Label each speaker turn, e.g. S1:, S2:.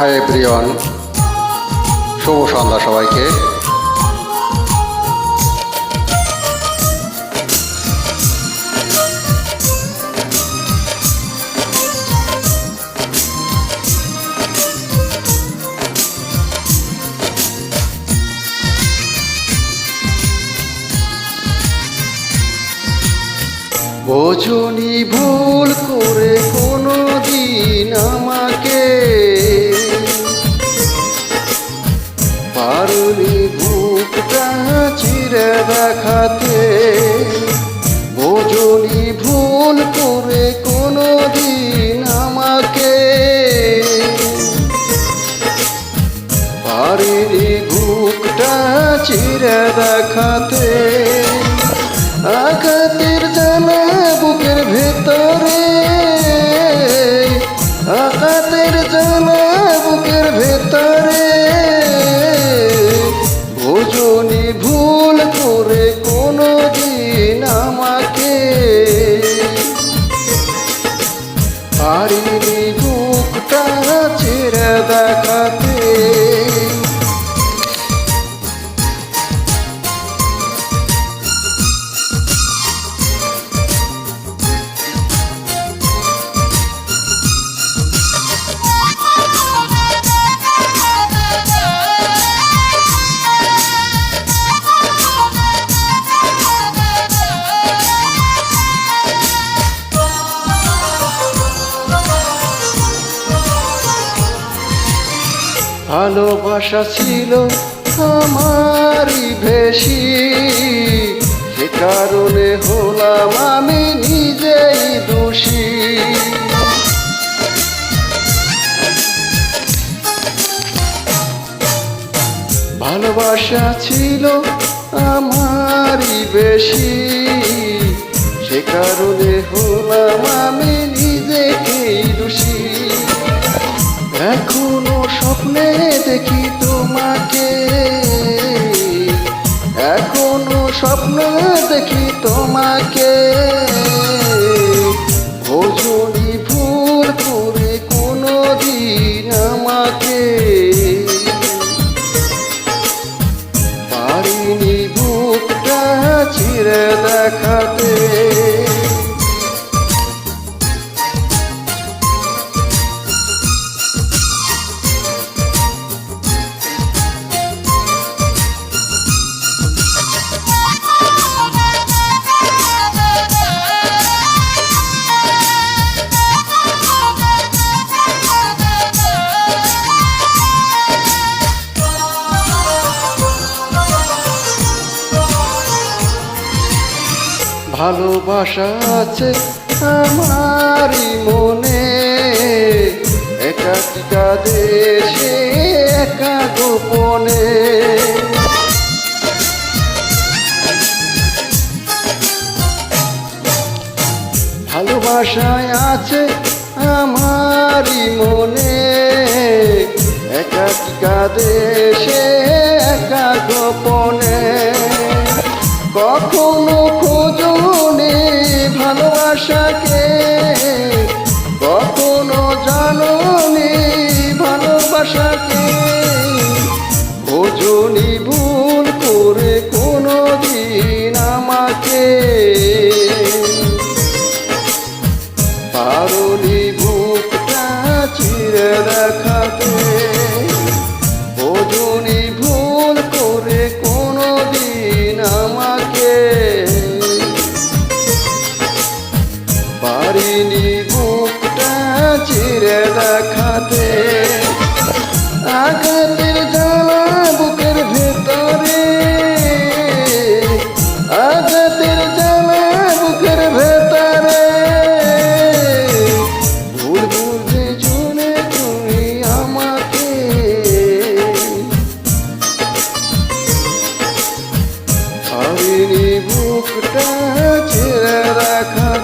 S1: Hi everyone শুভ সন্ধ্যা সবাইকে।
S2: বোঝনি ভুল করে কোনো দিন আমাকে পারিনি বুকটা চিরে দেখাতে আঘাতের ভালোবাসা ছিল আমারই বেশি। সে কারণে হলাম আমি নিজেই দোষী। ভালোবাসা ছিল আমারই বেশি। সে কারণে হলাম আমি নিজেকেই দোষী। এখনও স্বপ্নে দেখি তোমাকে। এখনও স্বপ্ন দেখি তোমাকে। ভোজনি ভুল করে কোনো দিন আমাকে। পারিনি বুকটা চিরে দেখাতে। ভালোবাসা আছে আমারই মনে। একাকিকা দেশে একা গোপনে। ভালোবাসায় আছে আমারই মনে। একাকিকা দেশে একা গোপনে। কখনো ভালোবাসাকে কখনো জানো নি ভালোবাসাকে বোঝনি ভুল করে কোনো দিন আমাকে। পারি বুকটা চিরে রাখাকে আমি বুকটা ছেড়ে রাখা